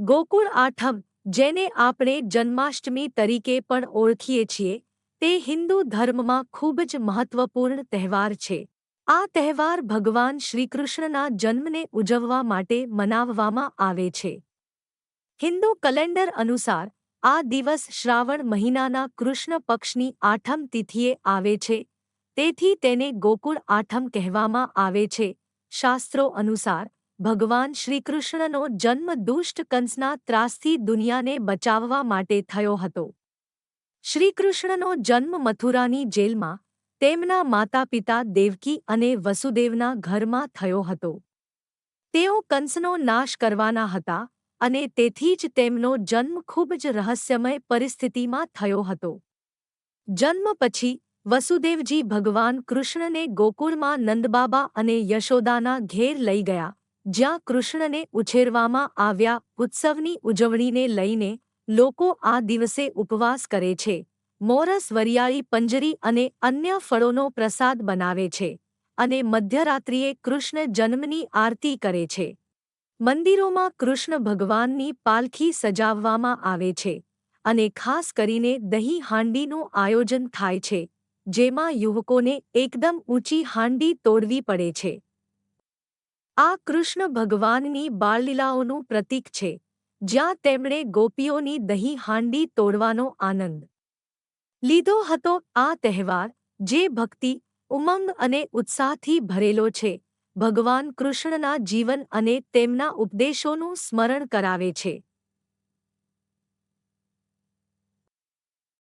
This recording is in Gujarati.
ગોકુળ આઠમ જેને આપણે જન્માષ્ટમી તરીકે પણ ઓળખીએ છીએ, તે હિન્દુ ધર્મમાં ખૂબ જ મહત્વપૂર્ણ તહેવાર છે. આ તહેવાર ભગવાન શ્રીકૃષ્ણના જન્મને ઉજવવા માટે મનાવવામાં આવે છે. હિન્દુ કલેન્ડર અનુસાર, આ દિવસ શ્રાવણ મહિનાના કૃષ્ણ પક્ષની આઠમ તિથિએ આવે છે. તેથી તેને ગોકુળ આઠમ કહેવામાં આવે છે. શાસ્ત્રો અનુસાર ભગવાન શ્રીકૃષ્ણનો જન્મ દુષ્ટ કંસના ત્રાસથી દુનિયાને બચાવવા માટે થયો હતો. શ્રીકૃષ્ણનો જન્મ મથુરાની જેલમાં, તેમના માતાપિતા દેવકી અને વસુદેવના ઘરમાં થયો હતો. તેઓ કંસનો નાશ કરવાના હતા અને તેથી જ તેમનો જન્મ ખૂબ જ રહસ્યમય પરિસ્થિતિમાં થયો હતો. જન્મ પછી, વસુદેવજી ભગવાન કૃષ્ણને ગોકુળમાં નંદબાબા અને યશોદાના ઘેર લઈ ગયા. જ્યાં કૃષ્ણને ઉછેરવામાં આવ્યા ઉત્સવની ઉજવણીને લઈને લોકો આ દિવસે ઉપવાસ કરે છે. મોરસ વરિયાળી પંજરી અને અન્ય ફળોનો પ્રસાદ બનાવે છે અને મધ્યરાત્રિએ કૃષ્ણ જન્મની આરતી કરે છે. મંદિરોમાં કૃષ્ણ ભગવાનની પાલખી સજાવવામાં આવે છે અને ખાસ કરીને દહીં હાંડીનું આયોજન થાય છે, જેમાં યુવકોને એકદમ ઊંચી હાંડી તોડવી પડે છે. આ કૃષ્ણ ભગવાનની બાળલીલાઓનું પ્રતીક છે, જ્યાં તેમણે ગોપીઓની દહીં હાંડી તોડવાનો આનંદ લીધો હતો. આ તહેવાર, જે ભક્તિ, ઉમંગ અને ઉત્સાહથી ભરેલો છે, ભગવાન કૃષ્ણના જીવન અને તેમના ઉપદેશોનું સ્મરણ કરાવે છે.